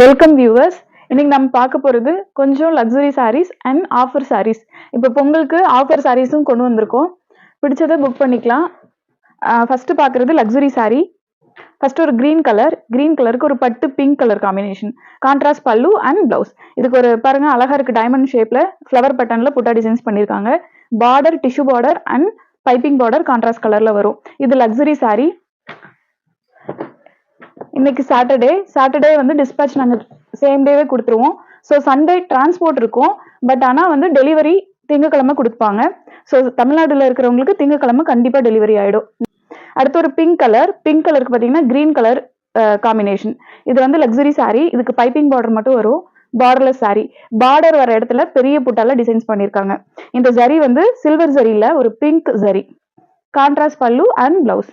Welcome viewers இன்னைக்கு நம்ம பார்க்க போகிறது கொஞ்சம் luxury sarees and offer sarees இப்போ பொங்கலுக்கு ஆஃபர் சாரீஸும் கொண்டு வந்திருக்கோம். பிடிச்சதை புக் பண்ணிக்கலாம். ஃபர்ஸ்ட் பார்க்குறது லக்ஸுரி saree. ஃபர்ஸ்ட் ஒரு க்ரீன் கலர் க்ரீன் கலருக்கு ஒரு பட்டு pink colour combination contrast pallu and blouse இதுக்கு ஒரு பாருங்க அழகா இருக்கு டைமண்ட் ஷேப்ல ஃப்ளவர் பட்டன்ல புட்டா டிசைன்ஸ் பண்ணியிருக்காங்க. Border tissue border and piping border contrast கலர்ல வரும். இது லக்ஸுரி சாரீ இன்னைக்கு சாட்டர்டே சாட்டர்டே வந்து டிஸ்பேச் நாங்கள் சேம் டேவே கொடுத்துருவோம். ஸோ சண்டே டிரான்ஸ்போர்ட் இருக்கும். பட் ஆனால் வந்து டெலிவரி திங்கக்கிழமை கொடுப்பாங்க. ஸோ தமிழ்நாடுல இருக்கிறவங்களுக்கு திங்கக்கிழமை கண்டிப்பாக டெலிவரி ஆகிடும் அடுத்து ஒரு பிங்க் கலர் பிங்க் கலருக்கு பார்த்தீங்கன்னா க்ரீன் கலர் காம்பினேஷன் இது வந்து லக்ஸுரி சாரீ இதுக்கு பைப்பிங் பார்டர் மட்டும் வரும். Borderless saree. பார்டர் வர இடத்துல பெரிய புட்டால டிசைன்ஸ் பண்ணியிருக்காங்க. இந்த ஜரி வந்து சில்வர் ஜரியில் ஒரு pink zari contrast pallu and blouse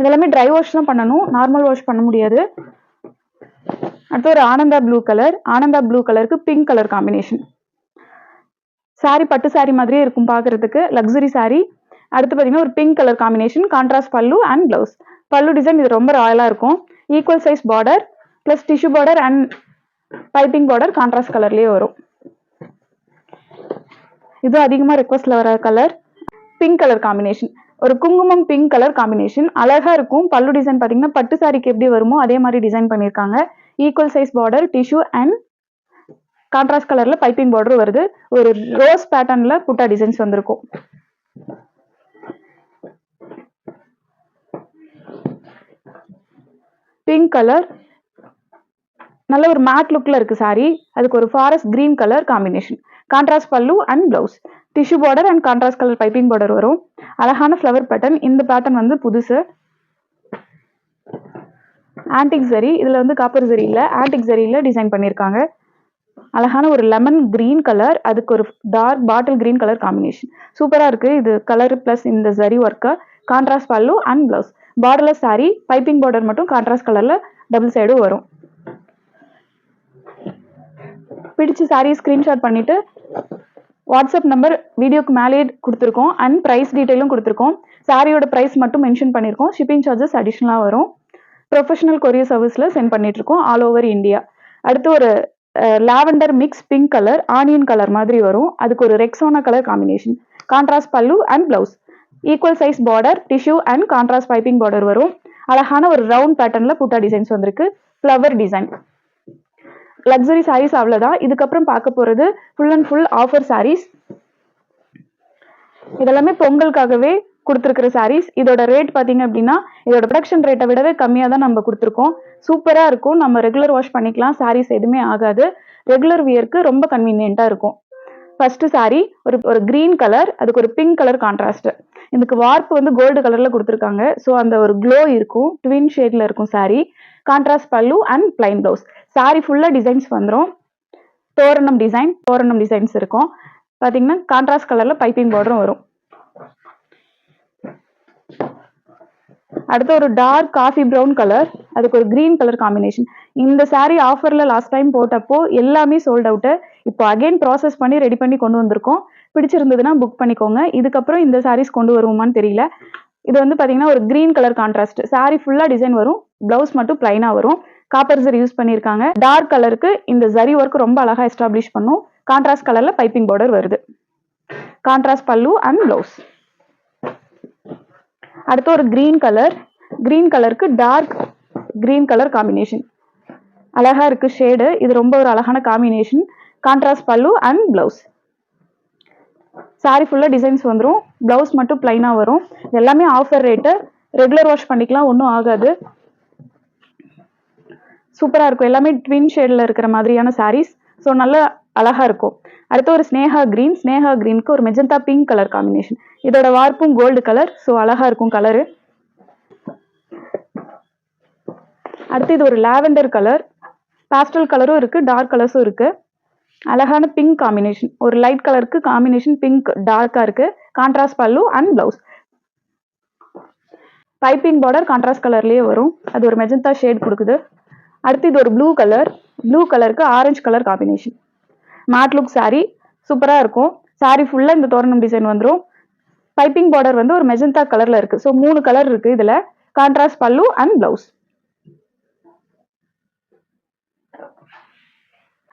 இதெல்லாமே ட்ரை வாஷ் தான் பண்ணணும். நார்மல் வாஷ் பண்ண முடியாது. அடுத்து ஒரு Ananda blue colour Ananda blue கலருக்கு பிங்க் கலர் காம்பினேஷன் சாரி பட்டு சாரி மாதிரியே இருக்கும் பார்க்கறதுக்கு லக்ஸுரி சாரி அடுத்து பார்த்தீங்கன்னா ஒரு pink colour combination contrast pallu and blouse pallu design இது ரொம்ப ராயலாக இருக்கும். Equal size border plus tissue border and piping border contrast கலர்லேயே வரும். இது அதிகமாக ரெக்வஸ்ட்டில் வர கலர் பிங்க் கலர் காம்பினேஷன் ஒரு குங்குமம் பிங்க் கலர் காம்பினேஷன் அழகா இருக்கும். பல்லு டிசைன் பார்த்தீங்கன்னா பட்டு சாரிக்கு எப்படி வருமோ அதே மாதிரி டிசைன் பண்ணியிருக்காங்க. Equal size border tissue and contrast கலர்ல பைப்பிங் பார்டர் வருது. ஒரு ரோஸ் பேட்டர்ன்ல புட்டா டிசைன்ஸ் வந்திருக்கும். பிங்க் கலர் நல்ல ஒரு மேட் லுக்ல இருக்கு சாரி அதுக்கு ஒரு forest green colour combination contrast pallu and blouse tissue border and contrast colour piping border வரும். அழகான ஃப்ளவர் பேட்டர்ன் இந்த பேட்டர்ன் வந்து புதுசு. ஆன்டிக் ஜரி இதில் வந்து காப்பர் ஜரி இல்லை. ஆன்டிக் ஜரியில டிசைன் பண்ணியிருக்காங்க அழகான ஒரு லெமன் கிரீன் கலர் அதுக்கு ஒரு dark bottle green colour combination சூப்பராக இருக்குது இது கலர் ப்ளஸ் இந்த zari work contrast pallu and blouse borderless saree piping border மட்டும் கான்ட்ராஸ்ட் கலரில் டபுள் சைடும் வரும். பிடிச்ச saree ஸ்க்ரீன்ஷாட் பண்ணிவிட்டு வாட்ஸ்அப் நம்பர் வீடியோக்கு மேலேயே கொடுத்துருக்கோம் அண்ட் ப்ரைஸ் டீட்டெயிலும் கொடுத்துருக்கோம். சாரியோட ப்ரைஸ் மட்டும் மென்ஷன் பண்ணியிருக்கோம். ஷிப்பிங் சார்ஜஸ் அடிஷ்னலாக வரும். ப்ரொஃபஷனல் கொரியர் சர்வீஸில் சென்ட் பண்ணிட்டு இருக்கோம் ஆல் ஓவர் இந்தியா அடுத்து ஒரு lavender mix pink colour onion colour மாதிரி வரும். அதுக்கு ஒரு Rexona colour combination contrast pallu and blouse equal size border tissue and contrast piping border வரும். அழகான ஒரு ரவுண்ட் பேட்டர்னில் புட்டா டிசைன்ஸ் வந்திருக்கு. ஃப்ளவர் டிசைன் லக்ஸரி சாரீஸ் அவ்வளோதான் இதுக்கப்புறம் பார்க்க போகிறது full and full offer sarees இதெல்லாமே பொங்கலுக்காகவே கொடுத்துருக்குற சாரீஸ் இதோட ரேட் பார்த்தீங்க அப்படின்னா இதோட ப்ரொடக்ஷன் ரேட்டை விடவே கம்மியாக தான் நம்ம கொடுத்துருக்கோம். சூப்பராக இருக்கும். நம்ம ரெகுலர் வாஷ் பண்ணிக்கலாம். சாரீஸ் எதுவுமே ஆகாது. ரெகுலர் வியர்க்கு ரொம்ப கன்வீனியண்ட்டாக இருக்கும். ஃபர்ஸ்ட் saree ஒரு ஒரு க்ரீன் கலர் அதுக்கு ஒரு பிங்க் கலர் கான்ட்ராஸ்ட் இதுக்கு வார்ப்பு வந்து கோல்டு கலரில் கொடுத்துருக்காங்க. ஸோ அந்த ஒரு க்ளோ இருக்கும். ட்வின் ஷேடில் இருக்கும் saree contrast pallu and plain blouse saree ஃபுல்லாக டிசைன்ஸ் வந்துடும் தோரணம் டிசைன் தோரணம் டிசைன்ஸ் இருக்கும். பார்த்தீங்கன்னா கான்ட்ராஸ்ட் கலரில் பைப்பிங் பார்டரும் வரும். அடுத்து ஒரு டார்க் காஃபி ப்ரௌன் கலர் அதுக்கு ஒரு க்ரீன் கலர் காம்பினேஷன் இந்த சாரீ ஆஃபரில் லாஸ்ட் டைம் போட்டப்போ எல்லாமே சோல்ட் அவுட்டு இப்போ அகைன் ப்ராசஸ் பண்ணி ரெடி பண்ணி கொண்டு வந்திருக்கோம். பிடிச்சிருந்ததுன்னா புக் பண்ணிக்கோங்க. இதுக்கப்புறம் இந்த சாரீஸ் கொண்டு வருவோமான்னு தெரியல. இது வந்து பார்த்தீங்கன்னா ஒரு கிரீன் கலர் கான்ட்ராஸ்ட் சாரீ ஃபுல்லாக டிசைன் வரும். ப்ளவுஸ் மட்டும் ப்ளைனாக வரும். காப்பர் ஜரி யூஸ் பண்ணியிருக்காங்க. டார்க் கலருக்கு இந்த ஜரி ஒர்க் ரொம்ப அழகாக எஸ்டாப்ளிஷ் பண்ணும். கான்ட்ராஸ்ட் கலரில் பைப்பிங் பார்டர் வருது. கான்ட்ராஸ்ட் பல்லு அண்ட் ப்ளவுஸ் அடுத்து ஒரு கிரீன் கலர் கிரீன் கலருக்கு டார்க் க்ரீன் கலர் காம்பினேஷன் அழகா இருக்கு ஷேடு இது ரொம்ப ஒரு அழகான combination contrast pallu and blouse saree ஃபுல்லாக டிசைன்ஸ் வந்துடும் பிளவுஸ் மட்டும் பிளைனாக வரும். எல்லாமே ஆஃபர் ரேட்டு ரெகுலர் வாஷ் பண்ணிக்கலாம் ஒன்றும் ஆகாது. சூப்பராக இருக்கும். எல்லாமே ட்வின் ஷேடில் இருக்கிற மாதிரியான சாரீஸ் ஸோ நல்ல அழகாக இருக்கும். அடுத்து ஒரு ஸ்னேகா கிரீன் ஸ்னேகா க்ரீனுக்கு ஒரு மெஜந்தா பிங்க் கலர் காம்பினேஷன் இதோட வார்ப்பும் கோல்டு கலர் ஸோ அழகாக இருக்கும் கலரு அடுத்து இது ஒரு லாவெண்டர் கலர் பாஸ்டல் கலரும் இருக்குது டார்க் கலர்ஸும் இருக்குது அழகான பிங்க் காம்பினேஷன் ஒரு லைட் கலருக்கு காம்பினேஷன் பிங்க் டார்க்காக இருக்குது contrast pallu and blouse piping border contrast கலர்லேயே வரும். அது ஒரு மெஜந்தா ஷேட் கொடுக்குது. அடுத்து இது ஒரு ப்ளூ கலர் ப்ளூ கலருக்கு orange colour combination matte look saree சூப்பராக இருக்கும். சாரீ ஃபுல்லாக இந்த தோரணம் டிசைன் வந்துடும் பைப்பிங் பார்டர் வந்து ஒரு மெஜந்தா கலரில் இருக்குது ஸோ மூணு கலர் இருக்குது இதில். கான்ட்ராஸ்ட் பல்லு அண்ட் ப்ளவுஸ்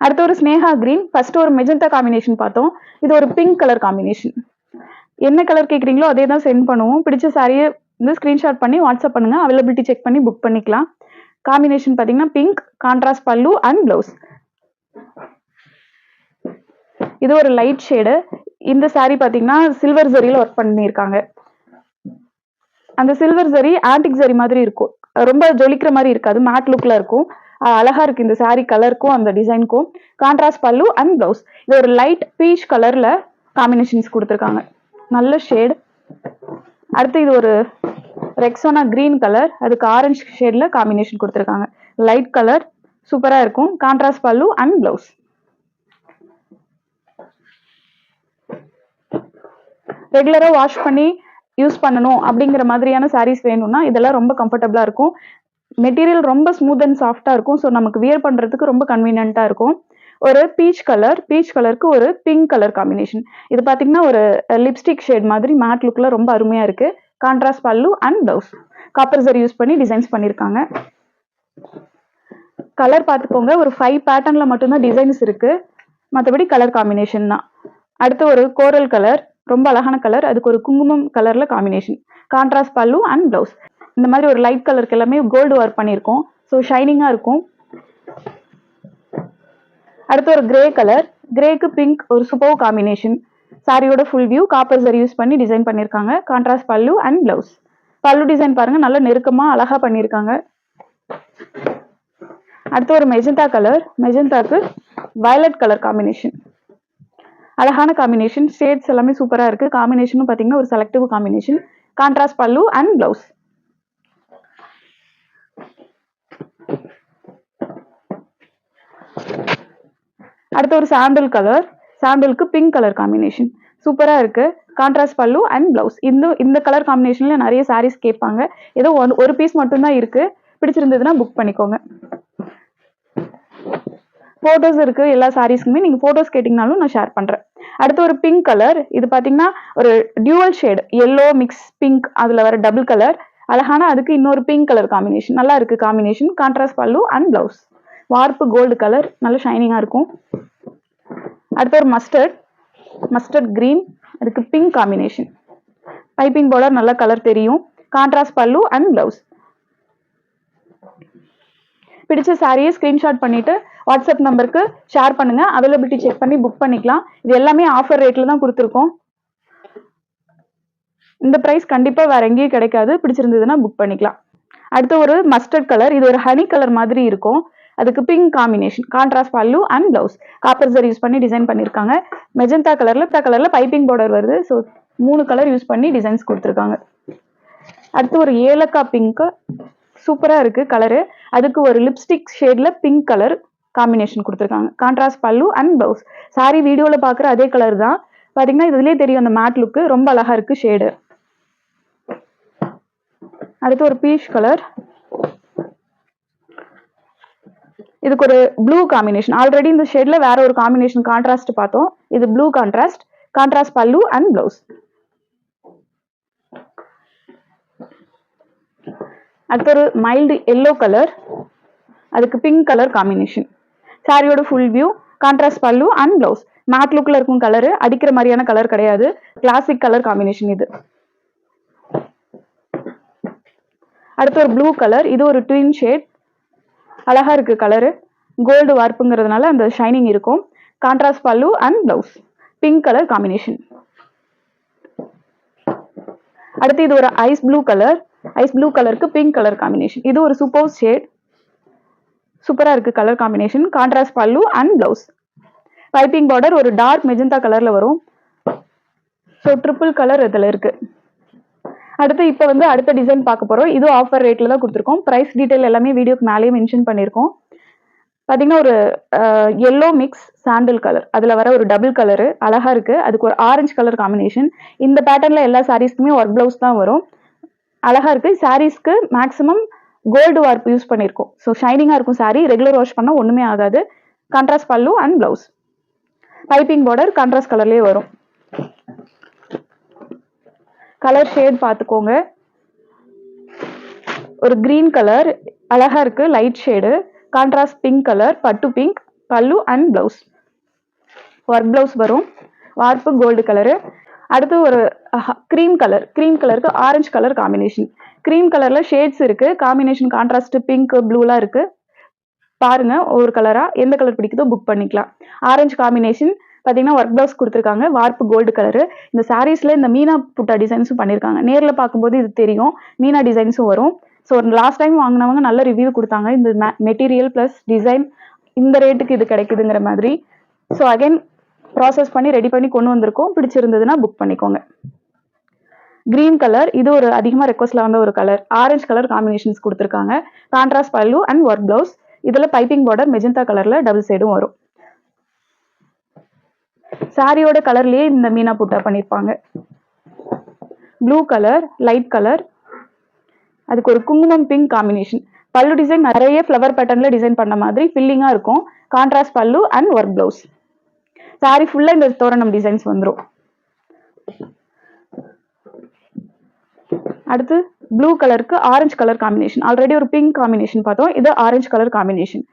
அடுத்து ஒரு ஸ்னேகா கிரீன் ஃபர்ஸ்ட் ஒரு மெஜந்தா காம்பினேஷன் பார்த்தோம். இது ஒரு பிங்க் கலர் காம்பினேஷன் என்ன கலர் கேட்குறீங்களோ அதே தான் சென்ட் பண்ணுவோம். பிடிச்ச சாரியை வந்து ஸ்க்ரீன்ஷாட் பண்ணி வாட்ஸ்அப் பண்ணுங்க. அவைலபிலிட்டி செக் பண்ணி புக் பண்ணிக்கலாம். காம்பினேஷன் பார்த்தீங்கன்னா pink contrast pallu and blouse இது ஒரு லைட் ஷேடு இந்த saree பார்த்தீங்கன்னா சில்வர் ஜரியில் ஒர்க் பண்ணியிருக்காங்க. அந்த சில்வர் ஜரி ஆன்டிக் ஜரி மாதிரி இருக்கும். ரொம்ப ஜொலிக்கிற மாதிரி இருக்காது. மேட் லுக்ல இருக்கும். அழகா இருக்கு இந்த saree கலருக்கும் அந்த டிசைனுக்கும் கான்ட்ராஸ்ட் பல்லு அண்ட் ப்ளவுஸ் இது ஒரு லைட் பீச் கலர்ல காம்பினேஷன்ஸ் கொடுத்துருக்காங்க. நல்ல ஷேட் அடுத்து இது ஒரு ரெக்ஸோனா கிரீன் கலர் அதுக்கு ஆரஞ்சு ஷேட்ல காம்பினேஷன் கொடுத்துருக்காங்க. லைட் கலர் சூப்பராக இருக்கும். கான்ட்ராஸ்ட் பல்லு அண்ட் ப்ளவுஸ் ரெகுலராக வாஷ் பண்ணி யூஸ் பண்ணணும் அப்படிங்கிற மாதிரியான சாரீஸ் வேணும்னா இதெல்லாம் ரொம்ப கம்ஃபர்டபுளாக இருக்கும். மெட்டீரியல் ரொம்ப ஸ்மூத் அண்ட் சாஃப்டாக இருக்கும். ஸோ நமக்கு வியர் பண்ணுறதுக்கு ரொம்ப கன்வீனியண்ட்டாக இருக்கும். ஒரு பீச் கலர் பீச் கலருக்கு ஒரு பிங்க் கலர் காம்பினேஷன் இது பார்த்தீங்கன்னா ஒரு லிப்ஸ்டிக் ஷேட் மாதிரி மேட் லுக்கில் ரொம்ப அருமையாக இருக்குது contrast pallu and blouse copper zari use பண்ணி டிசைன்ஸ் பண்ணியிருக்காங்க கலர் பார்த்துக்கோங்க ஒரு ஃபைவ் பேட்டர்னில் மட்டும்தான் டிசைன்ஸ் இருக்கு. மற்றபடி கலர் காம்பினேஷன் தான். அடுத்து ஒரு கோரல் கலர் ரொம்ப அழகான கலர் அதுக்கு ஒரு குங்குமம் கலரில் combination contrast pallu and blouse இந்த மாதிரி ஒரு லைட் கலருக்கு எல்லாமே கோல்டு ஒர்க் பண்ணியிருக்கோம் ஸோ ஷைனிங்காக இருக்கும். அடுத்து ஒரு கிரே கலர் கிரேக்கு பிங்க் ஒரு சூப்பர் காம்பினேஷன் சாரியோட full view copper zari use பண்ணி டிசைன் பண்ணியிருக்காங்க contrast pallu and blouse pallu design பாருங்க நல்லா நெருக்கமாக அழகாக பண்ணியிருக்காங்க அடுத்து ஒரு மெஜந்தா கலர் மெஜந்தாக்கு வயலட் கலர் காம்பினேஷன் அழகான காம்பினேஷன் ஷேட்ஸ் எல்லாமே சூப்பராக இருக்குது காம்பினேஷனும் பார்த்தீங்கன்னா ஒரு selective combination contrast pallu and blouse அடுத்து ஒரு சாண்டல் கலர் சாண்டலுக்கு பிங்க் கலர் காம்பினேஷன் சூப்பராக இருக்குது கான்ட்ராஸ்ட் பல்லு அண்ட் ப்ளவுஸ் இந்த இந்த கலர் காம்பினேஷனில் நிறைய சாரீஸ் கேட்பாங்க. ஏதோ ஒன்- ஒரு பீஸ் மட்டும்தான் இருக்குது பிடிச்சிருந்ததுன்னா புக் பண்ணிக்கோங்க. ஃபோட்டோஸ் இருக்குது எல்லா சாரீஸ்க்குமே நீங்கள் ஃபோட்டோஸ் கேட்டிங்கனாலும் நான் ஷேர் பண்ணுறேன் அடுத்து ஒரு பிங்க் கலர் இது பார்த்தீங்கன்னா ஒரு dual shade yellow mix pink அதில் வர டபுள் கலர் அழகான அதுக்கு இன்னொரு பிங்க் கலர் காம்பினேஷன் நல்லா இருக்குது combination contrast pallu and blouse warp gold colour நல்ல ஷைனிங்காக இருக்கும். அடுத்து ஒரு மஸ்டர்ட் மஸ்டர்ட் கிரீன் அதுக்கு பிங்க் காம்பினேஷன் பைப்பிங் பார்டர் நல்ல கலர் தெரியும். கான்ட்ராஸ்ட் பல்லு அண்ட் பிளவுஸ் பிடிச்ச சாரியை ஸ்கிரீன்ஷாட் பண்ணிட்டு வாட்ஸ்அப் நம்பருக்கு ஷேர் பண்ணுங்க. அவைலபிலிட்டி செக் பண்ணி புக் பண்ணிக்கலாம். இது எல்லாமே ஆஃபர் ரேட்டில் தான் கொடுத்துருக்கோம். இந்த ப்ரைஸ் கண்டிப்பாக வேற எங்கேயும் கிடைக்காது. பிடிச்சிருந்ததுன்னா புக் பண்ணிக்கலாம். அடுத்து ஒரு மஸ்டர்ட் கலர் இது ஒரு ஹனி கலர் மாதிரி இருக்கும். அதுக்கு pink combination contrast pallu and blouse copper zari use பண்ணி டிசைன் பண்ணியிருக்காங்க மெஜந்தா கலர்ல கலர்ல பைப்பிங் பார்டர் வருது. ஸோ மூணு கலர் யூஸ் பண்ணி டிசைன்ஸ் கொடுத்துருக்காங்க. அடுத்து ஒரு ஏலக்காய் பிங்க் சூப்பராக இருக்கு கலரு அதுக்கு ஒரு லிப்ஸ்டிக் ஷேட்ல பிங்க் கலர் காம்பினேஷன் கொடுத்துருக்காங்க. Contrast pallu and blouse sari வீடியோவில் பார்க்குற அதே கலர் தான். பார்த்தீங்கன்னா இதுலேயே தெரியும் அந்த மேட் லுக்கு ரொம்ப அழகாக இருக்கு ஷேடு அடுத்து ஒரு பீச் கலர் இதுக்கு ஒரு ப்ளூ காம்பினேஷன் ஆல்ரெடி இந்த ஷேட்ல வேற ஒரு காம்பினேஷன் கான்ட்ராஸ்ட் பார்த்தோம். இது blue contrast contrast pallu and blouse அடுத்து ஒரு மைல்டு எல்லோ கலர் அதுக்கு பிங்க் கலர் காம்பினேஷன் சாரியோட full view contrast pallu and blouse matte லுக்ல இருக்கும் கலர் அடிக்கிற மாதிரியான கலர் கிடையாது. கிளாசிக் கலர் காம்பினேஷன் இது. அடுத்து ஒரு ப்ளூ கலர் இது ஒரு ட்வின் ஷேட் அழகா இருக்கு கலரு கோல்டு வார்ப்புங்கிறதுனால அந்த ஷைனிங் இருக்கும். Contrast pallu and blouse pink colour combination அடுத்து இது ஒரு ice blue colour ice blue கலருக்கு பிங்க் கலர் காம்பினேஷன் இது ஒரு சூப்பர் ஷேட் சூப்பரா இருக்கு colour combination contrast pallu and blouse piping border ஒரு டார்க் மெஜந்தா கலர்ல வரும். ஸோ ட்ரிபிள் கலர் இதில் இருக்குது அடுத்து இப்போ வந்து அடுத்த டிசைன் பார்க்க போகிறோம் இதுவும் ஆஃபர் ரேட்டில் தான் கொடுத்துருக்கோம். ப்ரைஸ் டீட்டெயில் எல்லாமே வீடியோக்கு மேலேயே மென்ஷன் பண்ணியிருக்கோம். பார்த்தீங்கன்னா ஒரு எல்லோ மிக்ஸ் சாண்டில் கலர் அதில் வர ஒரு டபுள் கலரு அழகாக இருக்குது அதுக்கு ஒரு ஆரஞ்சு கலர் காம்பினேஷன் இந்த பேட்டர்னில் எல்லா சாரீஸ்க்குமே ஒர்க் ப்ளவுஸ் தான் வரும். அழகாக இருக்குது சாரீஸ்க்கு மேக்ஸிமம் கோல்டு வார்ப் யூஸ் பண்ணியிருக்கோம். ஸோ ஷைனிங்காக இருக்கும் சாரி ரெகுலர் வாஷ் பண்ணால் ஒன்றுமே ஆகாது. Contrast pallu and blouse piping border contrast கலர்லேயே வரும். கலர் ஷேட் பார்த்துக்கோங்க ஒரு கிரீன் கலர் அழகாக இருக்குது light shade contrast pink colour பட்டு pink pallu and blouse work blouse வரும். வார்ப்பு கோல்டு கலரு அடுத்து ஒரு க்ரீம் கலர் க்ரீம் கலருக்கு ஆரஞ்சு கலர் காம்பினேஷன் க்ரீம் கலரில் ஷேட்ஸ் இருக்குது காம்பினேஷன் கான்ட்ராஸ்ட் பிங்க் ப்ளூலாம் இருக்குது பாருங்க ஒரு கலராக எந்த கலர் பிடிக்குதோ புக் பண்ணிக்கலாம். ஆரஞ்சு காம்பினேஷன் பார்த்தீங்கன்னா ஒர்க் பிளவுஸ் கொடுத்துருக்காங்க. வார்ப்பு கோல்டு கலரு இந்த சாரீஸில் இந்த மீனா புட்டா டிசைன்ஸும் பண்ணியிருக்காங்க நேரில் பார்க்கும்போது இது தெரியும். மீனா டிசைன்ஸும் வரும். ஸோ லாஸ்ட் டைம் வாங்கினவங்க நல்ல ரிவ்யூ கொடுத்தாங்க. இந்த மெட்டீரியல் ப்ளஸ் டிசைன் இந்த ரேட்டுக்கு இது கிடைக்குதுங்கிற மாதிரி. ஸோ அகைன் ப்ராசஸ் பண்ணி ரெடி பண்ணி கொண்டு வந்திருக்கோம். பிடிச்சிருந்ததுன்னா புக் பண்ணிக்கோங்க. கிரீன் கலர் இது ஒரு அதிகமாக ரெக்வஸ்ட்ல வந்த ஒரு கலர் ஆரஞ்சு கலர் காம்பினேஷன்ஸ் கொடுத்துருக்காங்க. Contrast pallu and work blouse இதில் பைப்பிங் பார்டர் மெஜந்தா கலரில் டபுள் சைடும் வரும். சாரியோட கலர்லயே இந்த மீனா புட்டா பண்ணியிருப்பாங்க ப்ளூ கலர் லைட் கலர் அதுக்கு ஒரு குங்குமம் பிங்க் காம்பினேஷன் பல்லு டிசைன் நிறைய ஃப்ளவர் பேட்டர்ன்ல டிசைன் பண்ண மாதிரி ஃபில்லிங்கா இருக்கும். Contrast pallu and work blouse sorry ஃபுல்லா இந்த தோரணம் டிசைன்ஸ் வந்துடும் அடுத்து ப்ளூ கலருக்கு ஆரஞ்சு கலர் காம்பினேஷன் ஆல்ரெடி ஒரு பிங்க் காம்பினேஷன் பார்த்தோம். இது orange colour combination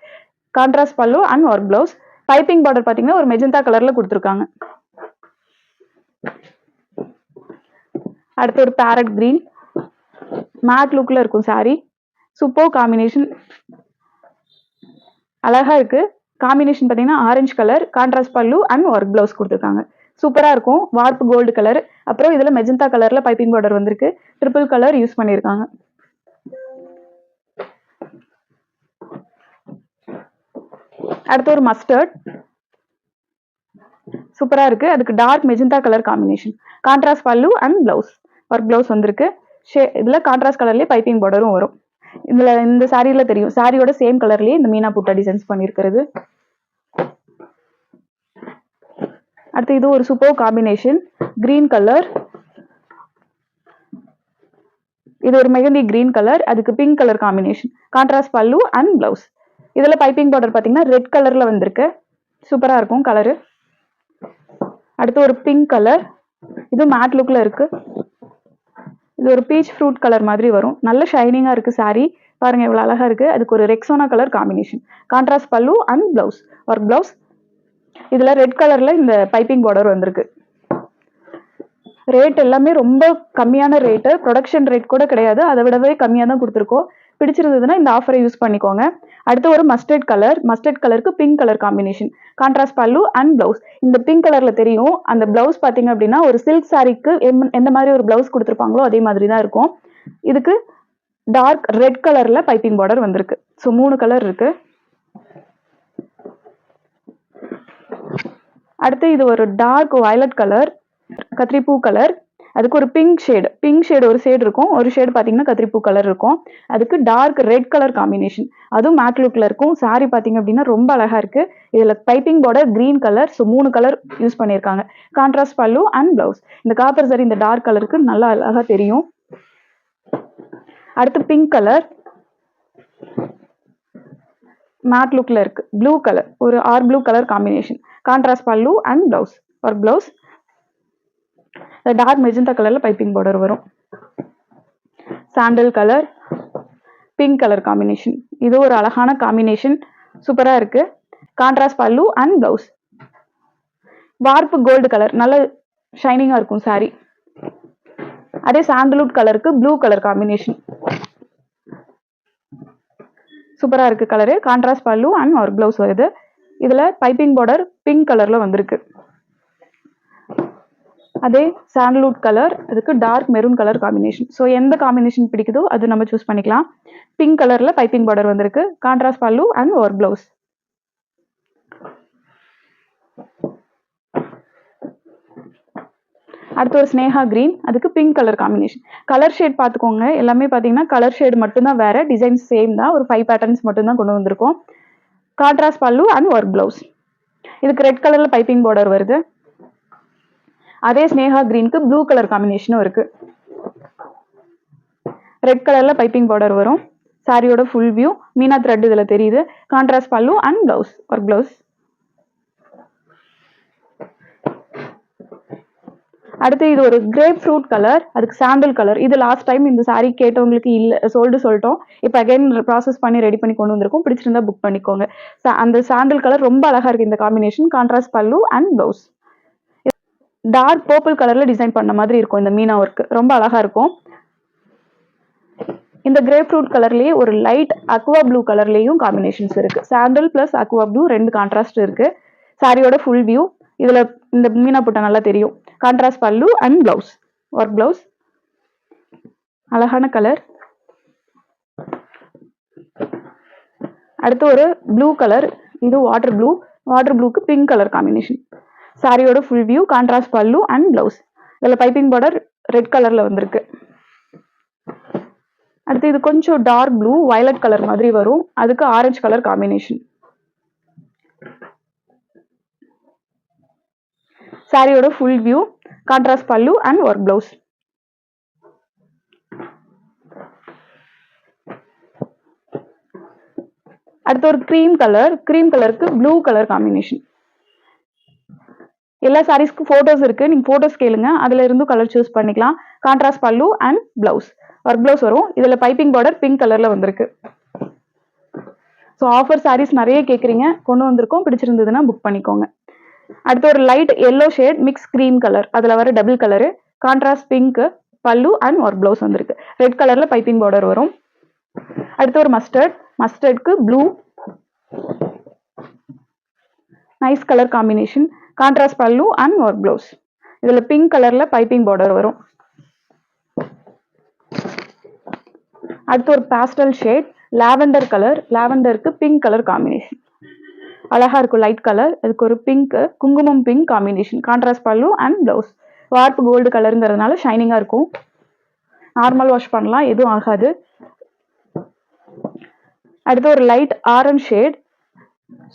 contrast pallu and work blouse piping border பார்த்தீங்கன்னா ஒரு மெஜந்தா கலர்ல கொடுத்துருக்காங்க. அடுத்து ஒரு பேரட் கிரீன் மேட் லுக்ல இருக்கும் saree. சூப்பர் காம்பினேஷன் அழகா இருக்கு. காம்பினேஷன் பார்த்தீங்கன்னா orange colour contrast pallu and work blouse கொடுத்துருக்காங்க. சூப்பரா இருக்கும். வார்ப்பு கோல்டு கலர் அப்புறம் இதுல மெஜந்தா கலர்ல பைப்பிங் பார்டர் வந்திருக்கு. ட்ரிபிள் கலர் யூஸ் பண்ணியிருக்காங்க அடுத்து ஒரு மஸ்டர்ட் சூப்பரா இருக்கு. அதுக்கு dark magenta colour combination contrast pallu and blouse work blouse வந்திருக்கு. ஷே இதுல கான்ட்ராஸ்ட் கலர்லயே பைப்பிங் பார்டரும் வரும். இதுல இந்த சாரியில தெரியும். சாரியோட சேம் கலர்லயே இந்த மீனா புட்டா டிசைன்ஸ் பண்ணியிருக்கிறது அடுத்து இது ஒரு சூப்பர் காம்பினேஷன் கிரீன் கலர் இது ஒரு மெகந்தி கிரீன் கலர் அதுக்கு pink colour combination contrast pallu and blouse இதில் பைப்பிங் பார்டர் பார்த்தீங்கன்னா ரெட் கலரில் வந்திருக்கு. சூப்பராக இருக்கும் கலரு அடுத்து ஒரு பிங்க் கலர் இது மேட் லுக்கில் இருக்கு. இது ஒரு பீச் ஃப்ரூட் கலர் மாதிரி வரும். நல்ல ஷைனிங்காக இருக்குது saree. பாருங்கள் இவ்வளோ அழகாக இருக்குது அதுக்கு ஒரு Rexona colour combination contrast pallu and blouse work blouse இதில் ரெட் கலரில் இந்த பைப்பிங் பார்டர் வந்திருக்கு. ரேட் எல்லாமே ரொம்ப கம்மியான ரேட்டு ப்ரொடக்ஷன் ரேட் கூட கிடையாது. அதை விடவே கம்மியாக தான் கொடுத்துருக்கோம். பிடிச்சிருந்ததுன்னா இந்த ஆஃபரை யூஸ் பண்ணிக்கோங்க. அடுத்து ஒரு மஸ்டர்ட் கலர் மஸ்டர்ட் கலருக்கு pink colour combination contrast pallu and blouse இந்த பிங்க் கலரில் தெரியும். அந்த பிளவுஸ் பார்த்தீங்க அப்படின்னா ஒரு சில்க் சாரிக்கு எந்த மாதிரி ஒரு பிளவுஸ் கொடுத்துருப்பாங்களோ அதே மாதிரி தான் இருக்கும். இதுக்கு டார்க் ரெட் கலரில் பைப்பிங் பார்டர் வந்திருக்கு. ஸோ மூணு கலர் இருக்கு. அடுத்து இது ஒரு டார்க் வயலட் கலர் கத்திரிப்பூ கலர் அதுக்கு ஒரு பிங்க் ஷேடு பிங்க் ஷேடு ஒரு ஷேடு இருக்கும். ஒரு ஷேடு பார்த்தீங்கன்னா கத்திரிப்பூ கலர் இருக்கும். அதுக்கு டார்க் ரெட் கலர் காம்பினேஷன் அதுவும் மேட் லுக்கில் இருக்கும். சாரி பார்த்தீங்க அப்படின்னா ரொம்ப அழகாக இருக்குது இதில் piping border green colour so மூணு கலர் யூஸ் பண்ணியிருக்காங்க. கான்ட்ராஸ்ட் பல்லு அண்ட் ப்ளவுஸ் இந்த காப்பர் சரி இந்த டார்க் கலருக்கு நல்லா அழகாக தெரியும். அடுத்து பிங்க் கலர் மேட் லுக்கில் இருக்குது ப்ளூ கலர் ஒரு R blue colour combination contrast pallu and blouse ஒரு ப்ளவுஸ் டார்க் மெஜந்தா கலரில் பைப்பிங் பார்டர் வரும். Sandal colour pink colour combination இது ஒரு அழகான காம்பினேஷன் சூப்பராக இருக்கு. Contrast pallu and blouse warp gold colour நல்ல ஷைனிங்காக இருக்கும் saree. அதே சாண்டல்வுட் கலருக்கு ப்ளூ கலர் காம்பினேஷன் சூப்பராக இருக்குது colour contrast pallu and work blouse வருது இதில் பைப்பிங் பார்டர் பிங்க் கலரில் வந்திருக்கு. அதே சாண்டல்வுட் கலர் அதுக்கு dark maroon colour combination so எந்த காம்பினேஷன் பிடிக்குதோ அது நம்ம சூஸ் பண்ணிக்கலாம். பிங்க் கலரில் பைப்பிங் பார்டர் வந்திருக்கு. Contrast pallu and work blouse அடுத்து ஒரு ஸ்னேகா கிரீன் அதுக்கு pink colour combination colour shade பார்த்துக்கோங்க. எல்லாமே பார்த்தீங்கன்னா கலர் ஷேடு மட்டும்தான் வேறு டிசைன் சேம் தான். ஒரு ஃபைவ் பேட்டர்ன்ஸ் மட்டும்தான் கொண்டு வந்திருக்கோம். Contrast pallu and work blouse இதுக்கு ரெட் கலரில் பைப்பிங் பார்டர் வருது. அதே ஸ்னேகா கிரீனுக்கு ப்ளூ கலர் காம்பினேஷனும் இருக்கு. ரெட் கலர்ல பைப்பிங் பார்டர் வரும். சாரியோட ஃபுல் வியூ மீனா த்ரெட் இதில் தெரியுது. Contrast pallu and blouse work blouse அடுத்து இது ஒரு கிரேப் ஃப்ரூட் கலர் அதுக்கு சாண்டல் கலர் இது லாஸ்ட் டைம் இந்த saree கேட்டவங்களுக்கு இல்லை சோல்டு சொல்லிட்டோம். இப்போ அகைன் ப்ராசஸ் பண்ணி ரெடி பண்ணி கொண்டு வந்திருக்கோம். பிடிச்சிருந்தா புக் பண்ணிக்கோங்க. அந்த சாண்டல் கலர் ரொம்ப அழகா இருக்கு இந்த combination contrast pallu and blouse dark purple கலர்ல டிசைன் பண்ண மாதிரி இருக்கும் இந்த மீனா ஒர்க் ரொம்ப அழகா இருக்கும். இந்த கிரேப் ஃப்ரூட் கலர்லேயே ஒரு லைட் அக்வா ப்ளூ கலர்லேயும் காம்பினேஷன்ஸ் இருக்கு. சாண்டல் பிளஸ் அக்வா ப்ளூ ரெண்டு கான்ட்ராஸ்ட் இருக்கு. சாரியோட ஃபுல் வியூ இதுல இந்த மீனா புட்டா நல்லா தெரியும். Contrast pallu and blouse work blouse அழகான கலர் அடுத்து ஒரு ப்ளூ கலர் இது வாட்டர் ப்ளூ வாட்டர் ப்ளூக்கு பிங்க் கலர் காம்பினேஷன் சாரியோட full view contrast pallu and blouse இதில் பைப்பிங் பார்டர் ரெட் கலரில் வந்திருக்கு. அடுத்து இது கொஞ்சம் டார்க் ப்ளூ வயலட் கலர் மாதிரி வரும். அதுக்கு ஆரஞ்சு கலர் காம்பினேஷன் சாரியோட full view contrast pallu and work blouse அடுத்து ஒரு க்ரீம் கலர் க்ரீம் கலருக்கு ப்ளூ கலர் காம்பினேஷன் எல்லா சாரீஸ்க்கும் ஃபோட்டோஸ் இருக்குது நீங்கள் ஃபோட்டோஸ் கேளுங்க. அதில் இருந்தும் கலர் சூஸ் பண்ணிக்கலாம். Contrast pallu and blouse work blouse வரும். இதில் பைப்பிங் பார்டர் பிங்க் கலரில் வந்திருக்கு. ஸோ ஆஃபர் சாரீஸ் நிறைய கேட்குறீங்க கொண்டு வந்திருக்கோம். பிடிச்சிருந்ததுன்னா புக் பண்ணிக்கோங்க. அடுத்து ஒரு light yellow shade mix cream colour அதில் வர double colour contrast pink pallu and work blouse வந்திருக்கு. ரெட் கலரில் பைப்பிங் பார்டர் வரும். அடுத்து ஒரு mustard மஸ்டர்ட்க்கு blue nice colour combination contrast pallu and work blouse இதில் பிங்க் கலரில் பைப்பிங் பார்டர் வரும். அடுத்து ஒரு பாஸ்டல் ஷேட் லாவெண்டர் கலர் லாவெண்டருக்கு பிங்க் கலர் காம்பினேஷன் அழகா இருக்கும் லைட் கலர் இதுக்கு ஒரு பிங்க் குங்குமம் pink combination contrast pallu and blouse warp gold கலருங்கிறதுனால ஷைனிங்கா இருக்கும். நார்மல் வாஷ் பண்ணலாம் எதுவும் ஆகாது. அடுத்து ஒரு லைட் ஆரஞ்ச் ஷேட்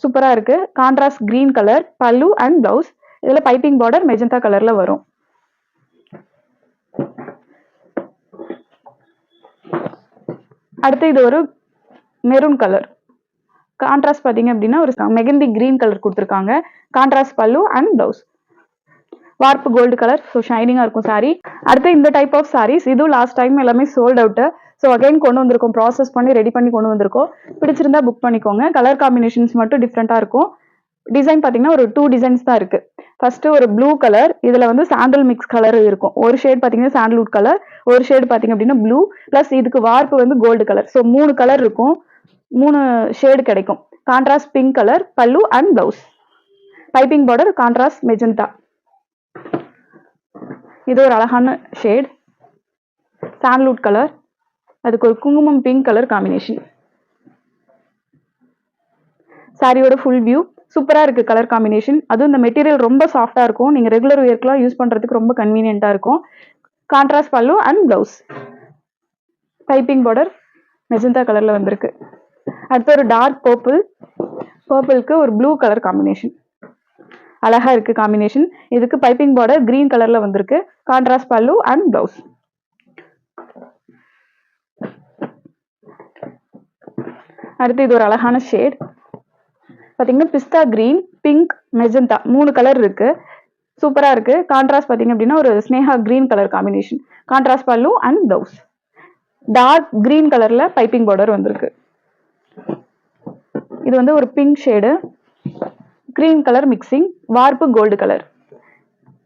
சூப்பரா இருக்கு. Contrast green colour pallu and blouse இதுல பைப்பிங் பார்டர் மெஜந்தா கலர்ல வரும். அடுத்து இது ஒரு மெரூன் கலர் கான்ட்ராஸ்ட் பார்த்தீங்க அப்படின்னா ஒரு மெகந்தி கிரீன் கலர் கொடுத்துருக்காங்க. Contrast pallu and blouse warp gold colour so ஷைனிங்காக இருக்கும் சாரீ அடுத்து இந்த டைப் ஆஃப் சாரீஸ் இதுவும் லாஸ்ட் டைம் எல்லாமே சோல்ட் அவுட்டு ஸோ அகைன் கொண்டு வந்திருக்கோம். ப்ராசஸ் பண்ணி ரெடி பண்ணி கொண்டு வந்திருக்கோம். பிடிச்சிருந்தா புக் பண்ணிக்கோங்க. கலர் காம்பினேஷன்ஸ் மட்டும் டிஃப்ரெண்ட்டாக இருக்கும். டிசைன் பார்த்தீங்கன்னா ஒரு டூ டிசைன்ஸ் தான் இருக்கு. ஃபர்ஸ்ட் ஒரு ப்ளூ கலர் இதில் வந்து சாண்டல் மிக்ஸ் கலர் இருக்கும். ஒரு ஷேட் பார்த்தீங்கன்னா சாண்டல்வுட் கலர் ஒரு ஷேட் பார்த்தீங்க அப்படின்னா ப்ளூ ப்ளஸ் இதுக்கு வார்ப்பு வந்து கோல்டு கலர் ஸோ மூணு கலர் இருக்கும். மூணு ஷேடு கிடைக்கும். Contrast pink colour pallu and blouse piping border contrast magenta இது ஒரு அழகான ஷேட் சாண்டல்வுட் கலர் அதுக்கு ஒரு குங்குமம் பிங்க் கலர் காம்பினேஷன் சாரியோட ஃபுல் வியூ சூப்பராக இருக்குது கலர் காம்பினேஷன் அதுவும் இந்த மெட்டீரியல் ரொம்ப சாஃப்டாக இருக்கும். நீங்கள் ரெகுலர் வேர்க்கெலாம் யூஸ் பண்ணுறதுக்கு ரொம்ப கன்வீனியண்டாக இருக்கும். Contrast pallu and blouse piping border magenta கலரில் வந்திருக்கு. அடுத்து ஒரு டார்க் பர்பிள் பர்பிளுக்கு ஒரு ப்ளூ கலர் காம்பினேஷன் அழகாக இருக்குது காம்பினேஷன் இதுக்கு பைப்பிங் பார்டர் கிரீன் கலரில் வந்திருக்கு. கான்ட்ராஸ்ட் பல்லு அண்ட் ப்ளவுஸ் அடுத்து இது ஒரு அழகான ஷேட் பார்த்தீங்கன்னா பிஸ்தா கிரீன் பிங்க் மெஜந்தா மூணு கலர் இருக்கு. சூப்பராக இருக்கு. கான்ட்ராஸ்ட் பார்த்தீங்க அப்படின்னா ஒரு Sneha green colour combination contrast pallu and blouse dark green கலர்ல பைப்பிங் பார்டர் வந்திருக்கு. இது வந்து ஒரு pink shade green colour mixing warp gold colour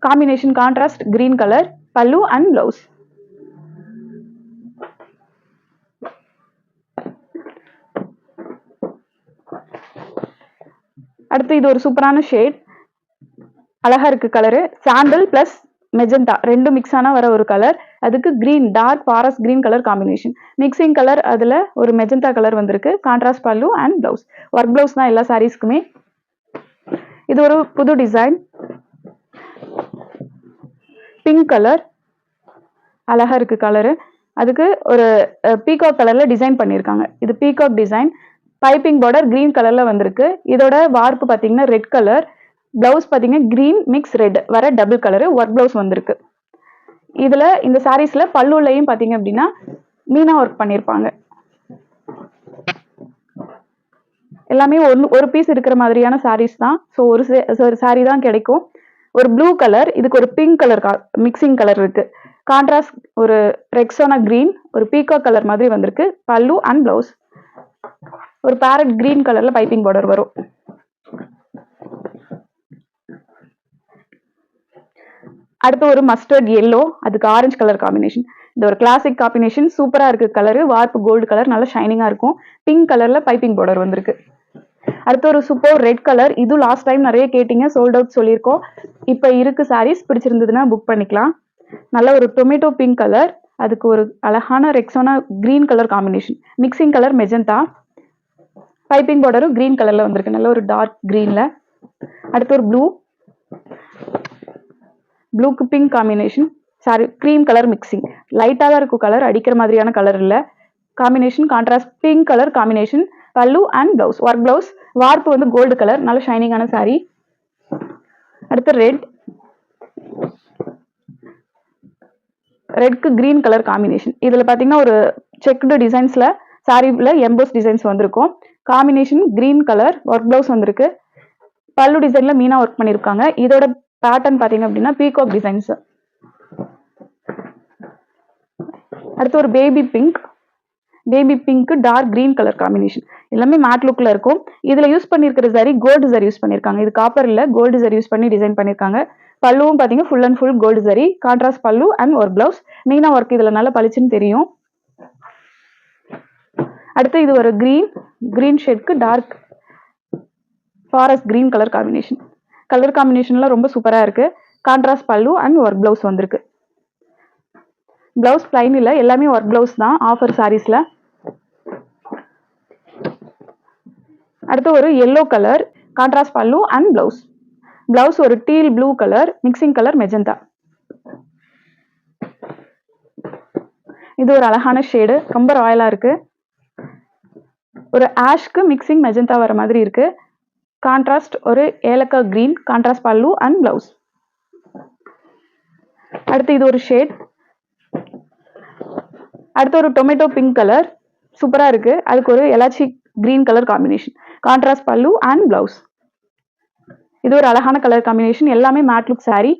combination contrast green colour pallu and blouse அடுத்து இது ஒரு சூப்பரான ஷேட். அழகா இருக்கு கலரு சாண்டல் பிளஸ் மெஜந்தா ரெண்டும் மிக்ஸ் ஆனால் வர ஒரு கலர் அதுக்கு green dark forest green colour combination mixing colour அதில் ஒரு மெஜந்தா கலர் வந்திருக்கு. Contrast pallu and blouse work blouse தான் எல்லா சாரீஸ்க்குமே இது ஒரு புது டிசைன் பிங்க் கலர் அழகா இருக்கு கலரு அதுக்கு ஒரு பீகாக் கலரில் டிசைன் பண்ணியிருக்காங்க இது peacock design piping border green கலரில் வந்திருக்கு. இதோட வார்ப்பு பார்த்தீங்கன்னா ரெட் கலர் ப்ளவுஸ் பார்த்தீங்கன்னா கிரீன் மிக்ஸ் ரெட் வர டபுள் கலரு ஒர்க் ப்ளவுஸ் வந்திருக்கு. இதில் இந்த சாரீஸில் பல்லுலையும் பார்த்தீங்க அப்படின்னா மீனா ஒர்க் பண்ணியிருப்பாங்க எல்லாமே ஒன்று ஒரு பீஸ் இருக்கிற மாதிரியான சாரீஸ் தான். ஸோ ஒரு சாரீ தான் கிடைக்கும். ஒரு ப்ளூ கலர் இதுக்கு ஒரு பிங்க் கலர் மிக்சிங் கலர் இருக்கு. கான்ட்ராஸ்ட் ஒரு ரெக்ஸோனா கிரீன் ஒரு பீகா கலர் மாதிரி வந்திருக்கு. பல்லு அண்ட் பிளவுஸ் ஒரு பேரட் கிரீன் கலர்ல பைப்பிங் பார்டர் வரும். அடுத்து ஒரு மஸ்டர்ட் எல்லோ அதுக்கு ஆரஞ்சு கலர் காம்பினேஷன் இந்த ஒரு கிளாசிக் காம்பினேஷன் சூப்பரா இருக்கு கலரு வார்ப்பு கோல்டு கலர் நல்லா ஷைனிங்கா இருக்கும். பிங்க் கலர்ல பைப்பிங் பார்டர் வந்திருக்கு. அடுத்து ஒரு சூப்பர் ரெட் கலர் இது லாஸ்ட் டைம் நிறைய கேட்டிங்க சோல்ட் அவுட் சொல்லியிருக்கோம். இப்போ இருக்கு சாரீஸ் பிடிச்சிருந்ததுன்னா புக் பண்ணிக்கலாம். நல்ல ஒரு டொமேட்டோ பிங்க் கலர் அதுக்கு ஒரு அழகான Rexona green colour combination mixing colour magenta piping பார்டரும் கிரீன் கலர்ல வந்திருக்கு. நல்ல ஒரு டார்க் கிரீன்ல அடுத்து ஒரு blue ப்ளூக்கு pink combination sari cream colour mixing லைட்டாக தான் இருக்கும் கலர் அடிக்கிற மாதிரியான கலர் இல்லை. Combination contrast pink colour combination pallu and blouse work blouse warp வந்து கோல்டு கலர் நல்ல ஷைனிங்கான சாரீ அடுத்து ரெட் ரெட்க்கு கிரீன் கலர் காம்பினேஷன் இதில் பார்த்தீங்கன்னா ஒரு செக்குடு டிசைன்ஸில் சாரீல எம்போஸ் டிசைன்ஸ் வந்திருக்கும். Combination green colour work blouse வந்திருக்கு. பல்லு டிசைனில் மீனா ஒர்க் பண்ணியிருக்காங்க இதோட பேட்டர்ன் பார்த்தீங்க அப்படின்னா பீகாக் டிசைன்ஸ் அடுத்து ஒரு baby pink baby pink dark green colour combination எல்லாமே மேட் லுக்ல இருக்கும். இதுல யூஸ் பண்ணியிருக்கிற சரி கோல்டு சரி யூஸ் பண்ணியிருக்காங்க இது காப்பர் இல்ல கோல்டு சரி யூஸ் பண்ணி டிசைன் பண்ணியிருக்காங்க பல்லுவும் பார்த்தீங்கன்னா ஃபுல் அண்ட் ஃபுல் கோல்டு சரி கான்ட்ராஸ்ட் பல்லு அண்ட் ஒரு பிளவுஸ் மீனா ஒர்க் இதுல நல்லா பளிச்சுன்னு தெரியும். அடுத்து இது ஒரு green green ஷேட்க்கு dark forest green colour combination colour காம்பினேஷன்லாம் ரொம்ப சூப்பராக இருக்குது contrast pallu and work blouse வந்திருக்கு. ப்ளவுஸ் ப்ளைன் இல்லை எல்லாமே ஒர்க் ப்ளவுஸ் தான் ஆஃபர் சாரீஸில் அடுத்து ஒரு yellow colour contrast pallu and blouse blouse ஒரு teal blue colour mixing colour magenta இது ஒரு அழகான ஷேடு ரொம்ப ராயலாக இருக்குது ஒரு ஆஷ்க்கு மிக்சிங் மெஜந்தா வர மாதிரி இருக்கு. கான்ட்ராஸ்ட் ஒரு ஏலக்காய் green contrast pallu and blouse அடுத்து இது ஒரு ஷேட் அடுத்து ஒரு டொமேட்டோ பிங்க் கலர் சூப்பரா இருக்கு. அதுக்கு ஒரு elaichi green colour combination contrast pallu and blouse இது ஒரு அழகான கலர் காம்பினேஷன் எல்லாமே மேட் லுக் சாரீ